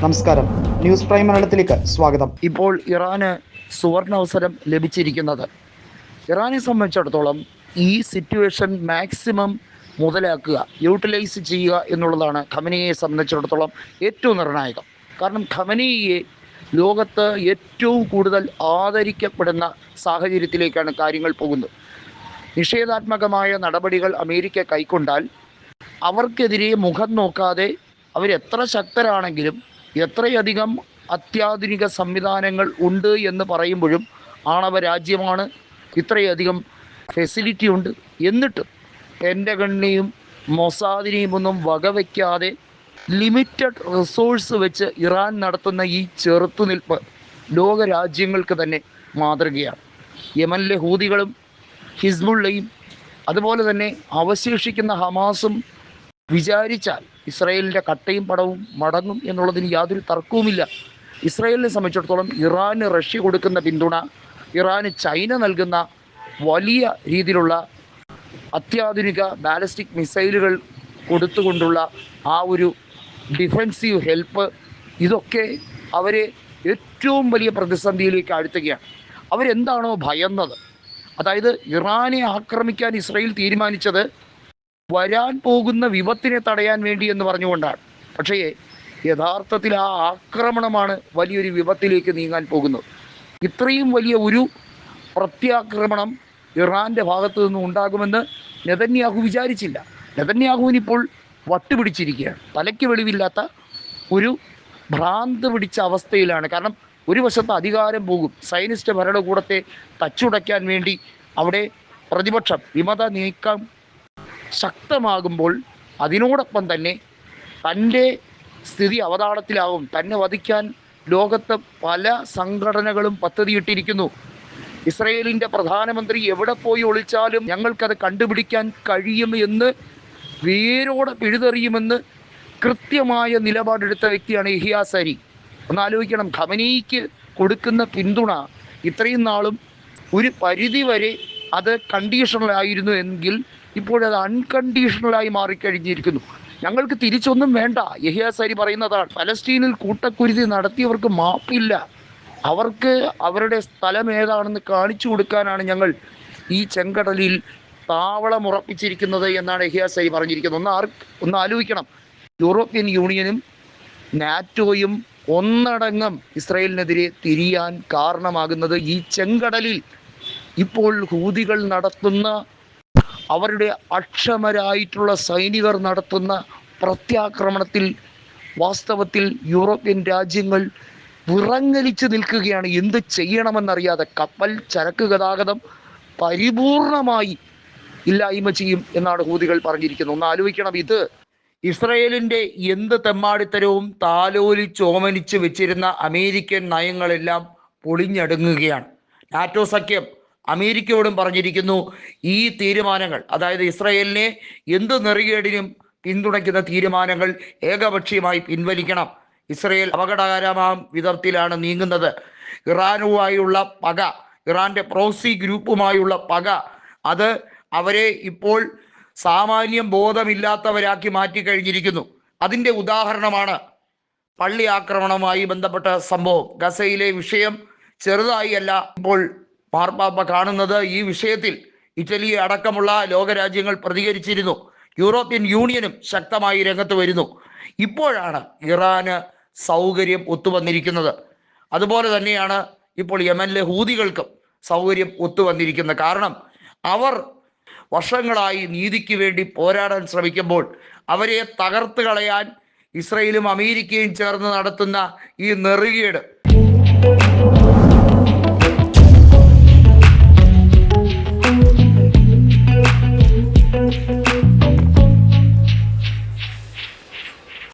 നമസ്കാരം. News prime മലയാളത്തിലേക്ക് സ്വാഗതം. ഇപ്പോൾ ഇറാന് സുവർണ അവസരം ലഭിച്ചിരിക്കുന്നത്. ഇറാനെ സംബന്ധിച്ചിടത്തോളം ഈ സിറ്റുവേഷൻ മാക്സിമം മുതലാക്കുക യൂട്ടിലൈസ് ചെയ്യുക എന്നുള്ളതാണ് ഖമനിയെ സംബന്ധിച്ചിടത്തോളം ഏറ്റവും നിർണായകം. കാരണം ഖമനിയെ ലോകത്ത് ഏറ്റവും കൂടുതൽ ആദരിക്കപ്പെടുന്ന സാഹചര്യത്തിലേക്കാണ് കാര്യങ്ങൾ പോകുന്നത്. നിഷേധാത്മകമായ നടപടികൾ അമേരിക്ക കൈക്കൊണ്ടാൽ അവർക്കെതിരെ മുഖം നോക്കാതെ അവരെത്ര ശക്തരാണെങ്കിലും എത്രയധികം അത്യാധുനിക സംവിധാനങ്ങൾ ഉണ്ട് എന്ന് പറയുമ്പോഴും ആണവ രാജ്യമാണ് ഇത്രയധികം ഫെസിലിറ്റി ഉണ്ട്. എന്നിട്ട് പെന്റഗണിനെയും മൊസാദിനെയും ഒന്നും വകവയ്ക്കാതെ ലിമിറ്റഡ് റിസോഴ്സ് വെച്ച് ഇറാൻ നടത്തുന്ന ഈ ചെറുത്തുനിൽപ്പ് ലോകരാജ്യങ്ങൾക്ക് തന്നെ മാതൃകയാണ്. യമനിലെ ഹൂതികളും ഹിസ്ബുള്ളയും അതുപോലെ തന്നെ അവശേഷിക്കുന്ന ഹമാസും വിചാരിച്ചാൽ ഇസ്രായേലിന്റെ കട്ടയും പടവും മടങ്ങും എന്നുള്ളതിന് യാതൊരു തർക്കവുമില്ല. ഇസ്രായേലിനെ സംബന്ധിച്ചിടത്തോളം ഇറാന് റഷ്യ കൊടുക്കുന്ന പിന്തുണ ഇറാന് ചൈന നൽകുന്ന വലിയ രീതിയിലുള്ള അത്യാധുനിക ബാലിസ്റ്റിക് മിസൈലുകൾ കൊടുത്തുകൊണ്ടുള്ള ആ ഒരു ഡിഫൻസീവ് ഹെൽപ്പ് ഇതൊക്കെ അവരെ ഏറ്റവും വലിയ പ്രതിസന്ധിയിലേക്ക് ആഴ്ത്തുകയാണ്. അവരെന്താണോ ഭയന്നത്? അതായത് ഇറാനെ ആക്രമിക്കാൻ ഇസ്രായേൽ തീരുമാനിച്ചത് വരാൻ പോകുന്ന വിപത്തിനെ തടയാൻ വേണ്ടി എന്ന് പറഞ്ഞുകൊണ്ടാണ്. പക്ഷേ യഥാർത്ഥത്തിൽ ആ ആക്രമണമാണ് വലിയൊരു വിപത്തിലേക്ക് നീങ്ങാൻ പോകുന്നത്. ഇത്രയും വലിയ ഒരു പ്രത്യാക്രമണം ഇറാന്റെ ഭാഗത്തു നിന്ന് ഉണ്ടാകുമെന്ന് നെതന്യാഹു വിചാരിച്ചില്ല. നെതന്യാഹുവിനിപ്പോൾ വട്ടുപിടിച്ചിരിക്കുകയാണ്. തലയ്ക്ക് വെളിവില്ലാത്ത ഒരു ഭ്രാന്ത് പിടിച്ച അവസ്ഥയിലാണ്. കാരണം ഒരു വശത്ത് അധികാരം പോകും. സൈനിസ്റ്റ് ഭരണകൂടത്തെ തച്ചുടയ്ക്കാൻ വേണ്ടി അവിടെ പ്രതിപക്ഷം വിമത നീക്കം ശക്തമാകുമ്പോൾ അതിനോടൊപ്പം തന്നെ തന്റെ സ്ഥിതി അവതാളത്തിലാവും. തന്നെ വധിക്കാൻ ലോകത്ത് പല സംഘടനകളും പദ്ധതിയിട്ടിരിക്കുന്നു. ഇസ്രയേലിന്റെ പ്രധാനമന്ത്രി എവിടെ പോയി ഒളിച്ചാലും ഞങ്ങൾക്കത് കണ്ടുപിടിക്കാൻ കഴിയും എന്ന് വേരോടെ പിഴുതെറിയുമെന്ന് കൃത്യമായ നിലപാടെടുത്ത വ്യക്തിയാണ് ഇഹിയാസരി ഒന്ന് ആലോചിക്കണം ഖമനീക്ക് കൊടുക്കുന്ന പിന്തുണ ഇത്രയും നാളും ഒരു പരിധി വരെ അത് കണ്ടീഷണൽ ആയിരുന്നു എങ്കിൽ ഇപ്പോഴത് അൺകണ്ടീഷണലായി മാറിക്കഴിഞ്ഞിരിക്കുന്നു. ഞങ്ങൾക്ക് തിരിച്ചൊന്നും വേണ്ട. യഹിയാസരി പറയുന്നതാണ്. പലസ്തീനിൽ കൂട്ടക്കുരുതി നടത്തിയവർക്ക് മാപ്പില്ല. അവർക്ക് അവരുടെ സ്ഥലം ഏതാണെന്ന് കാണിച്ചു കൊടുക്കാനാണ് ഞങ്ങൾ ഈ ചെങ്കടലിൽ താവളം ഉറപ്പിച്ചിരിക്കുന്നത് എന്നാണ് യഹിയാസരി പറഞ്ഞിരിക്കുന്നത്. ഒന്ന് ആർ ഒന്ന് ആലോചിക്കണം. യൂറോപ്യൻ യൂണിയനും നാറ്റോയും ഒന്നടങ്കം ഇസ്രയേലിനെതിരെ തിരിയാൻ കാരണമാകുന്നത് ഈ ചെങ്കടലിൽ ഇപ്പോൾ ഹൂതികൾ നടത്തുന്ന അവരുടെ അക്ഷമരായിട്ടുള്ള സൈനികർ നടത്തുന്ന പ്രത്യാക്രമണത്തിൽ വാസ്തവത്തിൽ യൂറോപ്യൻ രാജ്യങ്ങൾ വിറങ്ങലിച്ച് നിൽക്കുകയാണ്. എന്ത് ചെയ്യണമെന്നറിയാതെ കപ്പൽ ചരക്ക് ഗതാഗതം പരിപൂർണമായി ഇല്ലായ്മ ചെയ്യും എന്നാണ് ഹൂതികൾ പറഞ്ഞിരിക്കുന്നത്. ഒന്ന് ആലോചിക്കണം. ഇത് ഇസ്രയേലിന്റെ എന്ത് തെമ്മാടിത്തരവും താലോലിച്ചോമനിച്ച് വെച്ചിരുന്ന അമേരിക്കൻ നയങ്ങളെല്ലാം പൊളിഞ്ഞടുങ്ങുകയാണ്. നാറ്റോ സഖ്യം അമേരിക്കയോടും പറഞ്ഞിരിക്കുന്നു ഈ തീരുമാനങ്ങൾ അതായത് ഇസ്രയേലിനെ എന്ത് നെറികേടിനും പിന്തുണയ്ക്കുന്ന തീരുമാനങ്ങൾ ഏകപക്ഷീയമായി പിൻവലിക്കണം. ഇസ്രയേൽ അപകടകരമാം വിധത്തിലാണ് നീങ്ങുന്നത്. ഇറാനുമായുള്ള പക ഇറാന്റെ പ്രോസി ഗ്രൂപ്പുമായുള്ള പക അത് അവരെ ഇപ്പോൾ സാമാന്യം ബോധമില്ലാത്തവരാക്കി മാറ്റി കഴിഞ്ഞിരിക്കുന്നു. അതിന്റെ ഉദാഹരണമാണ് പള്ളി ആക്രമണവുമായി ബന്ധപ്പെട്ട സംഭവം. ഗസയിലെ വിഷയം ചെറുതായി അല്ല ഇപ്പോൾ മാർപ്പാപ്പ കാണുന്നത് ഈ വിഷയത്തിൽ ഇറ്റലിയെ അടക്കമുള്ള ലോകരാജ്യങ്ങൾ പ്രതികരിച്ചിരുന്നു. യൂറോപ്യൻ യൂണിയനും ശക്തമായി രംഗത്ത് വരുന്നു. ഇപ്പോഴാണ് ഇറാന് സൗകര്യം ഒത്തുവന്നിരിക്കുന്നത്. അതുപോലെ തന്നെയാണ് ഇപ്പോൾ യമനിലെ ഹൂതികൾക്കും സൗകര്യം ഒത്തുവന്നിരിക്കുന്നത്. കാരണം അവർ വർഷങ്ങളായി നീതിക്ക് വേണ്ടി പോരാടാൻ ശ്രമിക്കുമ്പോൾ അവരെ തകർത്ത് കളയാൻ ഇസ്രയേലും അമേരിക്കയും ചേർന്ന് നടത്തുന്ന ഈ നെറുകേട്